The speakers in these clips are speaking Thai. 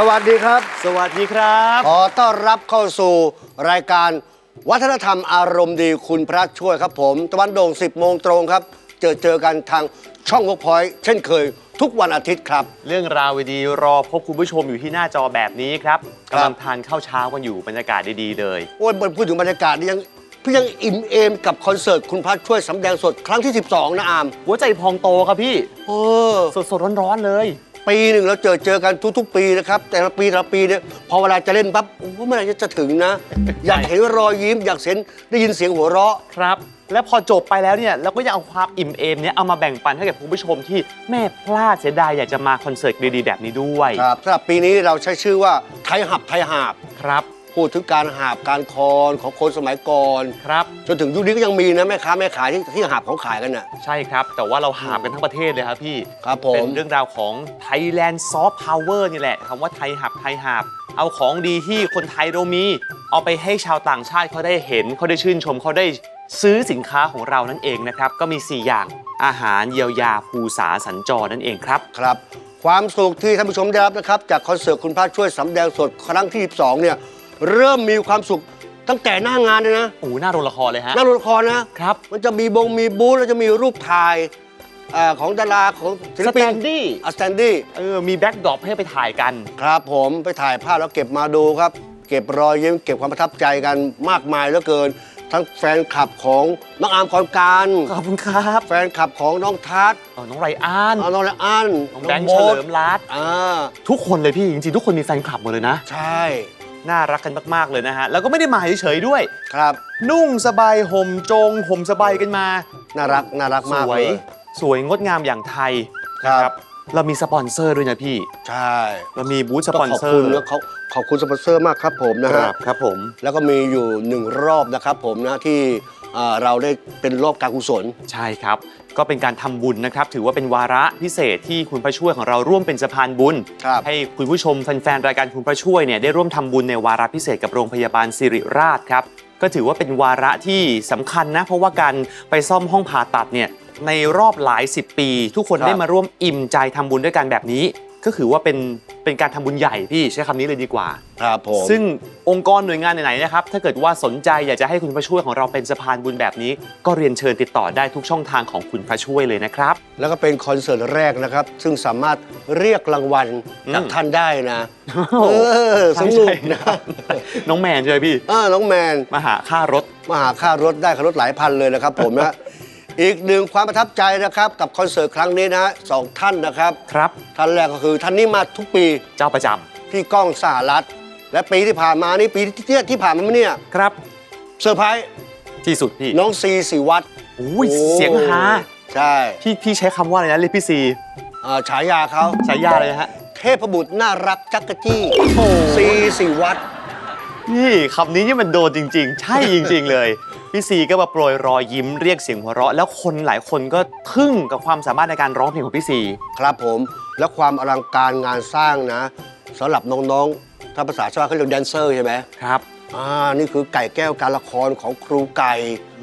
สวัสดีครับ สวัสดีครับ ขอต้อนรับเข้าสู่รายการวัฒนธรรมอารมณ์ดีคุณพระช่วยครับผม ตะวันโด่ง 10 โมงตรงครับ เจอเจอกันทางช่องวกพอยเช่นเคย ทุกวันอาทิตย์ครับ เรื่องราวดีๆรอพบคุณผู้ชมอยู่ที่หน้าจอแบบนี้ครับครับกำลังทานข้าวเช้ากันอยู่บรรยากาศดีๆ เลย โอ้ยพูดถึงบรรยากาศนี่ยังพี่ยังอิ่มเอมกับคอนเสิร์ตคุณพระช่วยสำแดงสดครั้งที่ 12 นะอาม หัวใจพองโตครับพี่ เออ สดๆร้อนๆเลย ปีหนึ่งเราเจอเจอกันทุก ๆ ปีนะครับ แต่ละปีแต่ละปีเนี่ยพอเวลาจะเล่นปั๊บโอ้เมื่อไหร่จะถึงนะ อยากเห็นรอยยิ้มอยากเห็นได้ยินเสียงหัวเราะ ครับ และพอจบไปแล้วเนี่ยเราก็ยังเอาความอิ่มเอมเนี่ยเอามาแบ่งปันให้กับคุณผู้ชมที่แม่พลาดเสียดายอยากจะมาคอนเสิร์ตดีๆแบบนี้ด้วย ครับสำหรับปีนี้เราใช้ชื่อว่าไทยหับไทยหาบ ครับ พูดถึงการหาบการคอนของคนสมัยก่อน ครับ จนถึงยุคนี้ก็ยังมีนะแม่ค้าแม่ขายที่ที่หาบของขายกันน่ะ ใช่ครับ แต่ว่าเราหามกันทั้งประเทศเลยครับพี่ ครับผเป็มนเรื่องราวของ Thailand Soft Power นี่แหละคำว่าไทยหับไทยหับ เอาของดีที่คนไทยเรามี เอาไปให้ชาวต่างชาติเขาได้เห็นเขาได้ชื่นชมเขาได้ซื้อสินค้าของเรานั่นเองนะครับ ก็มี 4 อย่างอาหารเยียวยาภูษาสัญจรนั่นเองครับ ครับ ความสุขที่ท่านผู้ชมได้รับนะครับ จากคอนเสิร์ตคุณพระช่วยสำแดงสดครั้งที่ 12 เนี่ย เริ่มมีความสุขตั้งแต่หน้างานเลยนะโอ้โหหน้าโรงละครเลยฮะ หน้าโรงละครนะครับ มันจะมีบงมีบูธแล้วจะมีรูปถ่ายอ่าของดาราของศิลสปิแตนนดี้อัสแตนดี้เออมีแบ็กดรอปให้ไปถ่ายกัน ครับผมไปถ่ายภาพแล้วเก็บมาดูครับ เก็บรอยยิ้มเก็บความประทับใจกันมากมายเหลือเกิน ทั้งแฟนคลับของน้องอาร์มคอนการ ขอบคุณครับแฟนคลับของน้องทัศน์เออน้องไรอันน้องละอันน้องแบงค์โบ๊เฉทลิมรัตน์อ่าทุกคนเลยพี่จริงๆทุกคนมีแฟนคลับหมดเลยนะ ใช่ น่ารักกันมากๆเลยนะฮะ แล้วก็ไม่ได้มาเฉยๆด้วย ครับ นุ่งสบายห่มจงห่มสบายกันมา น่ารักน่ารักสมากวเลยย สวยงดงามอย่างไทยครับ เรามีสปอนเซอร์ด้วยนะพี่ ใช่เรามีบูธสต้ปอองนขอบเซอคุณร์นะเขาขอบคุณสปอนเซอร์มากครับผมนะคฮะรับครับผม แล้วก็มีอยู่หนึ่งรอบนะครับผมนะที่อ่าเราได้เป็นรอบการกุศล ใช่ครับ ก็เป็นการทำบุญนะครับ ถือว่าเป็นวาระพิเศษที่คุณพระช่วยของเราร่วมเป็นสะพานบุญ ครับ ให้คุณผู้ชมแฟนๆรายการคุณพระช่วยเนี่ยได้ร่วมทำบุญในวาระพิเศษกับโรงพยาบาลสิริราชครับ ก็ถือว่าเป็นวาระที่สำคัญนะ เพราะว่าการไปซ่อมห้องผ่าตัดเนี่ย ในรอบหลายสิบปี ทุกคนครับได้มาร่วมอิ่มใจทำบุญด้วยกันแบบนี้ ก็ถือว่าเป็นเป็นการทำบุญใหญ่พี่ใช้คำนี้เลยดีกว่าครับผมซึ่งองค์กรหน่วยงานไหนๆนะครับถ้าเกิดว่าสนใจอยากจะให้คุณพระช่วยของเราเป็นสะพานบุญแบบนี้ ก็เรียนเชิญติดต่อได้ทุกช่องทางของคุณพระช่วยเลยนะครับ แล้วก็เป็นคอนเสิร์ตแรกนะครับ ซึ่งสามารถเรียกรางวัลจากอืมท่านได้นะโอ้เออสนุกนะน้องแมนใช่ไหมพี่เออน้องแมนมาหาค่ารถมาหาค่ารถได้ค่ารถหลายพันเลยนะครับผมนะ อีกหนึ่งความประทับใจนะครับกับคอนเสิร์ตครั้งนี้นะฮะสองท่านนะครับ ครับ ท่านแรกก็คือท่านนี้มาทุกปีเจ้าประจำพี่ก้องสหรัฐ และปีที่ผ่านมานี่ปีที่ที่ที่ผ่านมาเนี่ยครับ เซอร์ไพรส์ที่สุดพี่น้องซีสิวัตรอุ้ยโอ้เสียงฮาใช่พี่พี่ใช้คำว่าอะไรนะเรียกพี่ซีอ่าฉายาเขาฉายาเลยนะฮะ เทพบุตรน่ารักจักกะจี้ซีสิวัตรนี่คำนี้นี่มันโดนจริง ๆ ใช่จริง ๆ เลย พี่ซีก็มาโปรยรอยยิ้มเรียกเสียงหัวเราะ แล้วคนหลายคนก็ทึ่งกับความสามารถในการร้องเพลงของพี่ซีครับผมและความอลังการงานสร้างนะสำหรับน้องๆถ้าภาษาชาวบ้านเขาเรียกแดนเซอร์ใช่ไหมครับอ่านี่คือไก่แก้วการละครของครูไก่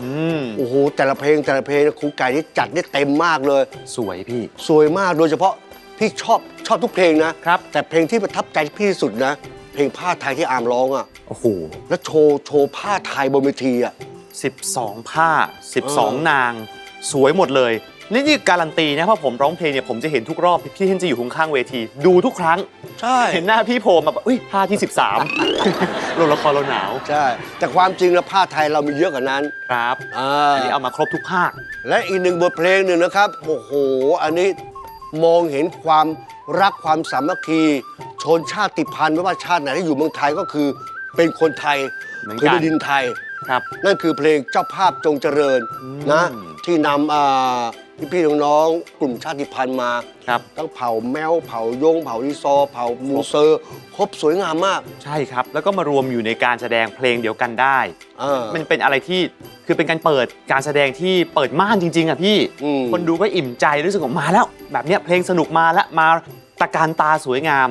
อืมโอ้โหแต่ละเพลงแต่ละเพลงครูไก่นี่จัดได้เต็มมากเลย สวยพี่ สวยมากโดยเฉพาะพี่ชอบชอบทุกเพลงนะครับ แต่เพลงที่ประทับใจพี่ที่สุดนะ เพลงผ้าไทยที่อามร้องอะโอ้โห แล้วโชว์โชว์ผ้าไทยบนเวทีอะ 12 ผ้าอ12 นาง สวยหมดเลย นี่นี่การันตีนะเพราะผมร้องเพลงเนี่ยผมจะเห็นทุกรอบ พี่เห็นจะอยู่ข้างๆเวที ดูทุกครั้ง ใช่เห็นหน้าพี่โผล่มาแบบอุ้ยผ้าที่ 13 โรงละครเราหนาวใช่ แต่ความจริงแล้วผ้าไทยเรามีเยอะกว่านั้นครับอ่าอันนี้เอามาครบทุกภาค และอีกหนึ่งบทเพลงหนึ่งนะครับ โอ้โห อันนี้มองเห็นความรักความสามัคคีชนชาติพันธุ์ไม่ว่าชาติไหนที่อยู่เมืองไทยก็คือเป็นคนไทยเหมือนกัน พื้นแผ่นดินไทย ครับ นั่นคือเพลงเจ้าภาพจงเจริญอืมนะ ที่นำอ่าพี่ๆน้องๆกลุ่มชาติพันธุ์มาครับทั้งเผ่าแมวเผ่ายงเผ่าลิซอ เผ่ามูเซอร์ครบสวยงามมาก ใช่ครับ แล้วก็มารวมอยู่ในการแสดงเพลงเดียวกันได้เออมันเป็นอะไรที่คือเป็นการเปิดการแสดงที่เปิดม่านจริง ๆอะพี่อืมคนดูก็อิ่มใจรู้สึกว่ามาแล้ว แบบเนี้ยเพลงสนุกมาแล้วมาตะการตาสวยงาม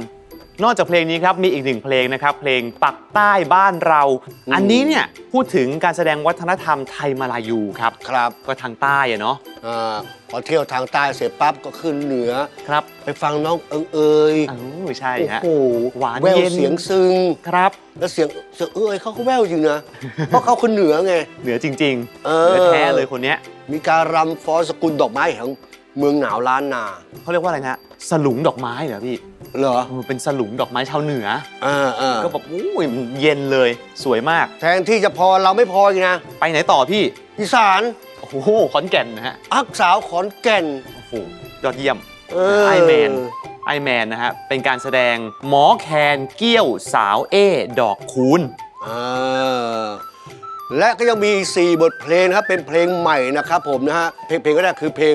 นอกจากเพลงนี้ครับมีอีกหนึ่งเพลงนะครับเพลงปักใต้บ้านเรา อันนี้เนี่ยพูดถึงการแสดงวัฒนธรรมไทยมาลายูครับครับก็ทางใต้อะเนาะอ่าพอเที่ยวทางใต้เสร็จปั๊บก็ขึ้นเหนือ ครับไปฟังน้องเอิงเอยอ้าวใช่โอ้ฮะโหหวานแววเย็น เสียงซึ้งครับ แล้วเสียงเสียงเอยเขาก็แววจริงนะ เพราะเขาคนเหนือไง เหนือจริงเอๆอเหนือแท้เลยคนเนี้ยมีการรำฟ้อนสกุลดอกไม้แห่งเมืองหนาวล้านนา เขาเรียกว่าอะไรนะ สลุงดอกไม้เหรอพี่เหรอเออเป็นสลุงดอกไม้ชาวเหนือ อ่าอ่าก็แบบอุ้ยมันเย็นเลยสวยมาก แทนที่จะพอเราไม่พออีกนะไปไหนต่อพี่ อีสานโอ้โหขอนแก่นนะฮะ อักสาวขอนแก่น โอ้โหยอดเยี่ยมเอไอแมนไอแมนนะฮะ เป็นการแสดงหมอแคนเกี้ยวสาวเอดอกคูณ อ่าและก็ยังมีอีกสี่บทเพลงนะครับเป็นเพลงใหม่นะครับผมนะฮะเพลงเพลงก็ได้คือเพลง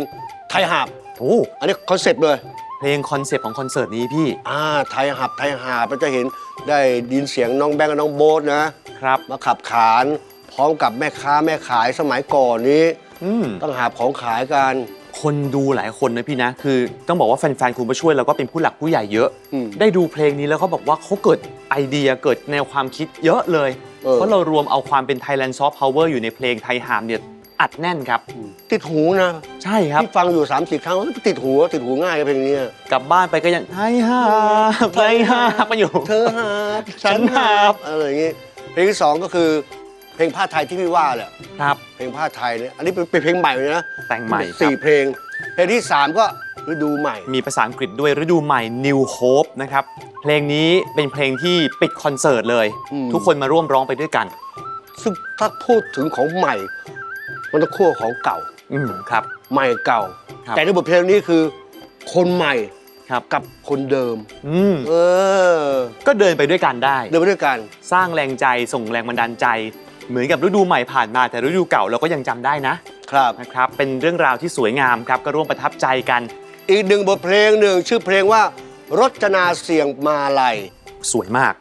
ไทยหับโอ้ อันนี้คอนเซ็ปต์เลย เพลงคอนเซปต์ของคอนเสิร์ตนี้พี่ อ่าไทยหับไทยหับเราจะเห็นได้ยินเสียงน้องแบงค์กับน้องโบ๊ทนะครับ มาขับขานพร้อมกับแม่ค้าแม่ขายสมัยก่อนนี้ อืม ต้องหาของขายกัน คนดูหลายคนนะพี่นะ คือต้องบอกว่าแฟนๆ คุณผู้ช่วยเราก็เป็นผู้หลักผู้ใหญ่เยอะ อืมได้ดูเพลงนี้แล้วเขาบอกว่าเขาเกิดไอเดียเกิดแนวความคิดเยอะเลย เออ เพราะเรารวมเอาความเป็น Thailand Soft Power อยู่ในเพลงไทยหามเนี่ย อัดแน่นครับ ติดหูนะใช่ครับ ที่ฟังอยู่3ามสี่ครั้งเฮ้ยติดหูติดหูง่ายเพลงนี้กลับบ้านไปก็ยังไทยหาบไทยหาบมาอยู่ เธอหาบฉันหาบอะไรอย่างงี้เพลงที่สองก็คือเพลงผ้าไทยที่พี่ว่าแหละครับ เพลงผ้าไทยเนี่ยอันนี้เป็นเป็นเพลงใหม่เลยนะแต่งใหม่ครับสี่เพลง เพลงที่สามก็ฤดูใหม่ มีภาษาอังกฤษด้วยฤดูใหม่ New Hope นะครับ เพลงนี้เป็นเพลงที่ปิดคอนเสิร์ตเลยอืมทุกคนมาร่วมร้องไปด้วยกัน ซึ่งถ้าพูดถึงของใหม่ มันต้องคู่ของเก่า อืมครับ ใหม่เก่า ครับ แต่ในบทเพลงนี้คือ คนใหม่ครับ กับคนเดิม อืมเออ ก็เดินไปด้วยกันได้ เดินไปด้วยกันสร้างแรงใจส่งแรงบันดาลใจ เหมือนกับฤดูใหม่ผ่านมาแต่ฤดูเก่าเราก็ยังจำได้นะครับ นะครับ เป็นเรื่องราวที่สวยงามครับ ก็ร่วมประทับใจกัน อีกหนึ่งบทเพลงหนึ่งชื่อเพลงว่า รจนาเสียงมาลัยสวยมาก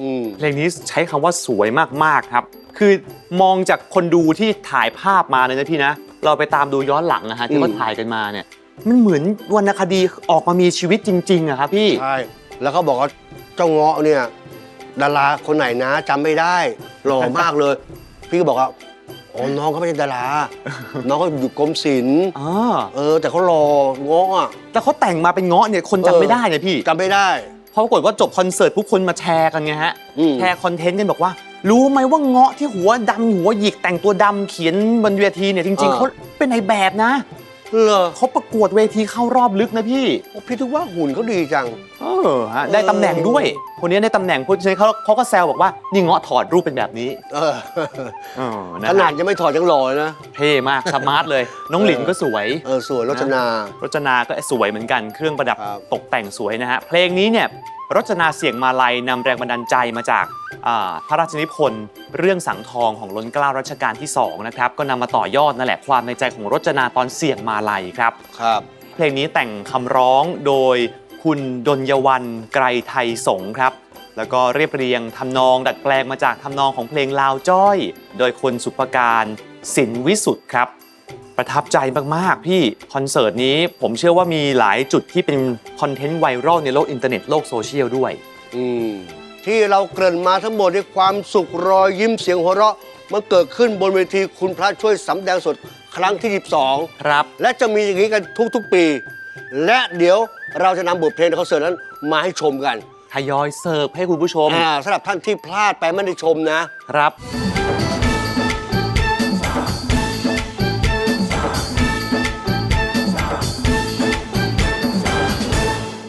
อืมเพลงนี้ใช้คำว่าสวยมากๆครับ คือมองจากคนดูที่ถ่ายภาพมาเลยนะพี่นะ เราไปตามดูย้อนหลังนะฮะที่เขาถ่ายกันมาเนี่ย มันเหมือนวรรณคดีออกมามีชีวิตจริงๆอะครับพี่ ใช่ แล้วเขาบอกว่าเจ้าเงาะเนี่ยดาราคนไหนนะจำไม่ได้หล่อมากเลย พี่ก็บอกว่าอ๋อน้องเขาไม่ใช่ดาราน้องเขาอยู่กรมศิลป์อ๋อเออ แต่เขาหล่อเงาะอะแต่เขาแต่งมาเป็นเงาะเนี่ยคนจำไม่ได้เนี่ยพี่จำไม่ได้ เพราะปรากฏว่าจบคอนเสิร์ตผู้คนมาแชร์กันไงฮะ อืม แชร์คอนเทนต์กันบอกว่า รู้ไหมว่าเงาะที่หัวดำหัวหยิกแต่งตัวดำเขียนบนเวทีเนี่ยจริง ๆเขาเป็นในแบบนะเหรอเขาประกวดเวทีเข้ารอบลึกนะพี่โอ้พี่ถึงว่าหุ่นเขาดีจัง เออฮะได้ตำแหน่งด้วย คนนี้ได้ตำแหน่งเพราะฉะนั้นเขาเขาก็แซวบอกว่านี่เงาะถอดรูปเป็นแบบนี้เออ เออนะขนาฮะดยังไม่ถอดยังหล่อเลยนะ เท่มากสมาร์ทเลย น้องหลินก็สวย เออสวยรจนา รจนาก็สวยเหมือนกัน เครื่องประดับครับ ตกแต่งสวยนะฮะ เพลงนี้เนี่ย รจนาเสียงมาลัยนำแรงบันดาลใจมาจากอ่าพระราชนิพนธ์เรื่องสังทองของล้นเกล้ารัชกาลที่2นะครับก็นำมาต่อยอดนั่นแหละความในใจของรจนาตอนเสียงมาลัยครับครับเพลงนี้แต่งคำร้องโดยคุณดนยวันไกรไทยสงฆ์ครับ แล้วก็เรียบเรียงทำนองดัดแปลงมาจากทำนองของเพลงลาวจ้อย โดยคนสุภการสินวิสุทธ์ครับ ประทับใจมากๆ พี่คอนเสิร์ตนี้ผมเชื่อว่ามีหลายจุดที่เป็นคอนเทนต์ไวรัลในโลกอินเทอร์เน็ตโลกโซเชียลด้วย อืมที่เราเกริ่นมาทั้งหมดด้วยความสุขรอยยิ้มเสียงหัวเราะมันเกิดขึ้นบนเวทีคุณพระช่วยสำแดงสดครั้งที่ 12 ครับ และจะมีอย่างนี้กันทุกๆปี และเดี๋ยวเราจะนำบทเพลงในคอนเสิร์ตนั้นมาให้ชมกัน ทยอยเสิร์ฟให้คุณผู้ชมอ่าสำหรับท่านที่พลาดไปไม่ได้ชมนะครับอ